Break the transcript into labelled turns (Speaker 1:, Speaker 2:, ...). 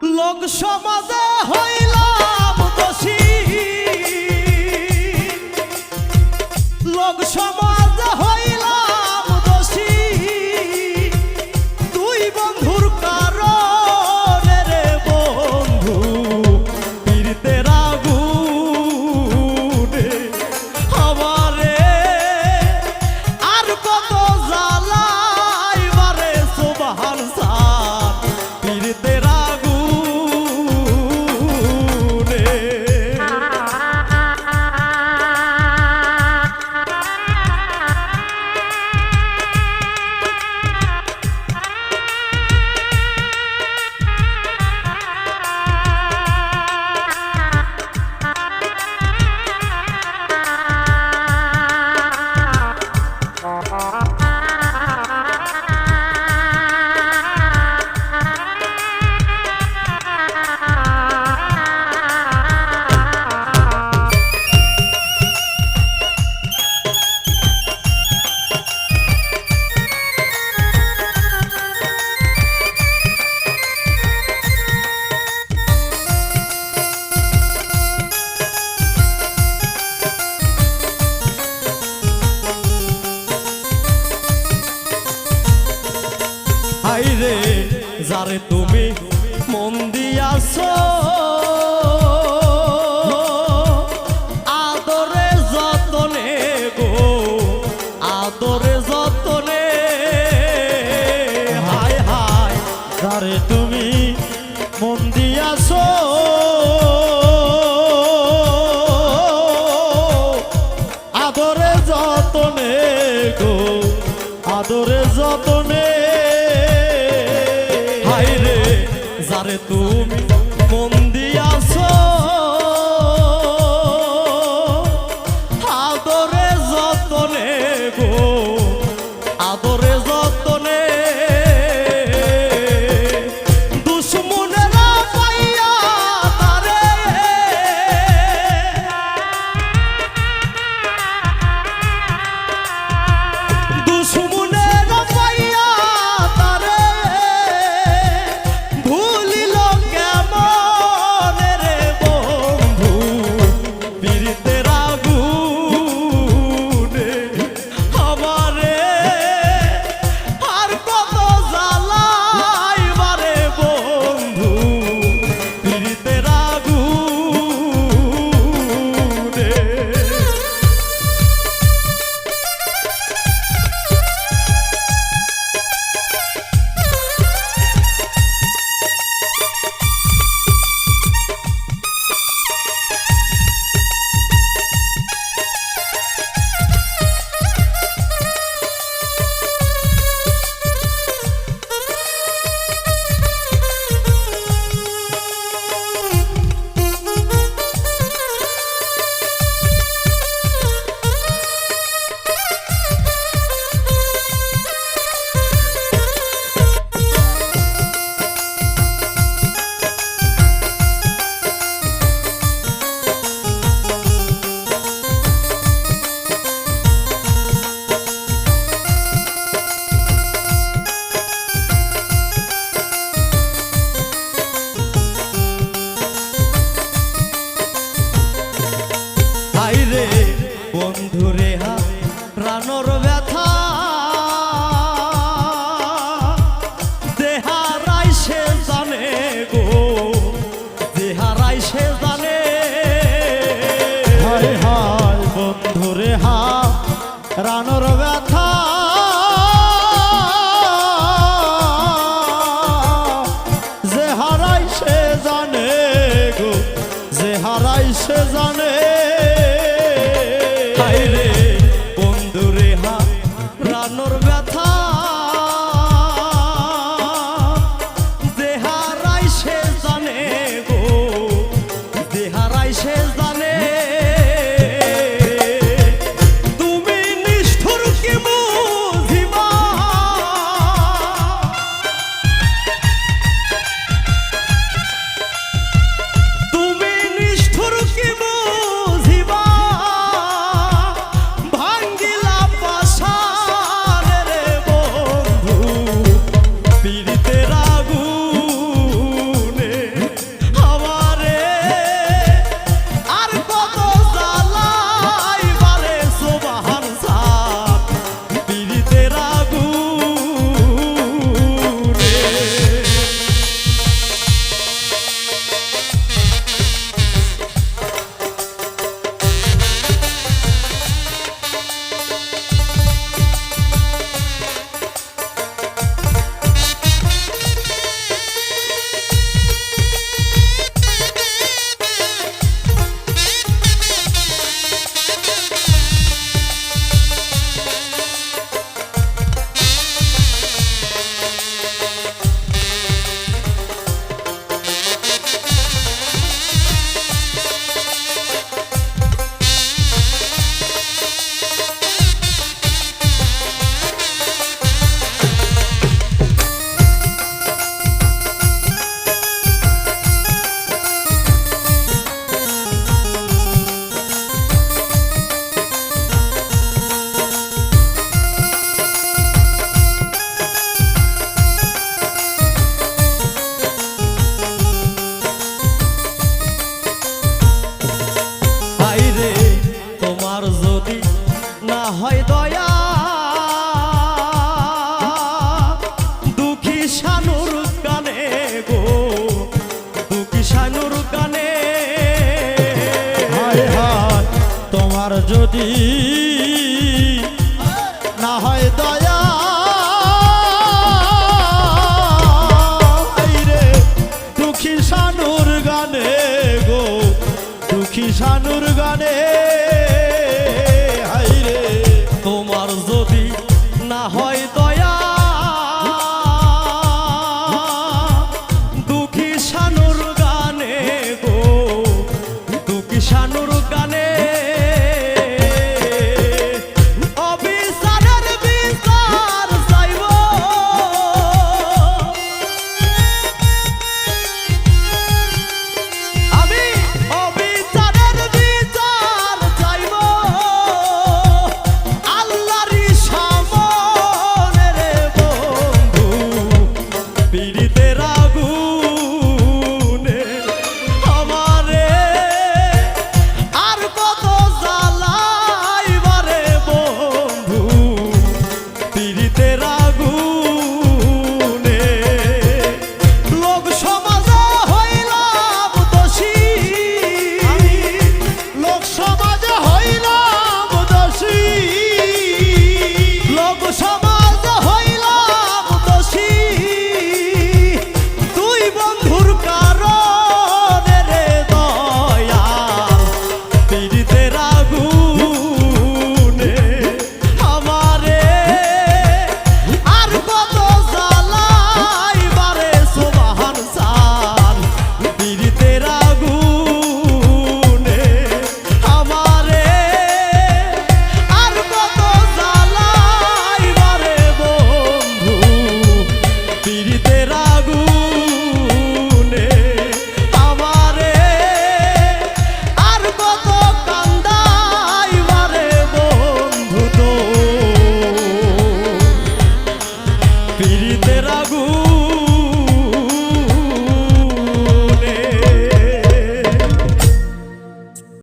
Speaker 1: লোক সমাজে হইলাম দিয়াছ আদরে যতনে গো, আদরে যতনে। হায় হায়, যারে তুমি মন দিয়াছ। আদরে যতনে গো, আদরে যতনে। হাইরে যারে তুমি বন্ধু রেহা প্রাণর ব্যথা। দেহারাই সে জানে গো, দেহারাই সে জানে। হায় হায় বন্ধু রেহা প্রাণর ব্যথা। না হয় দয়া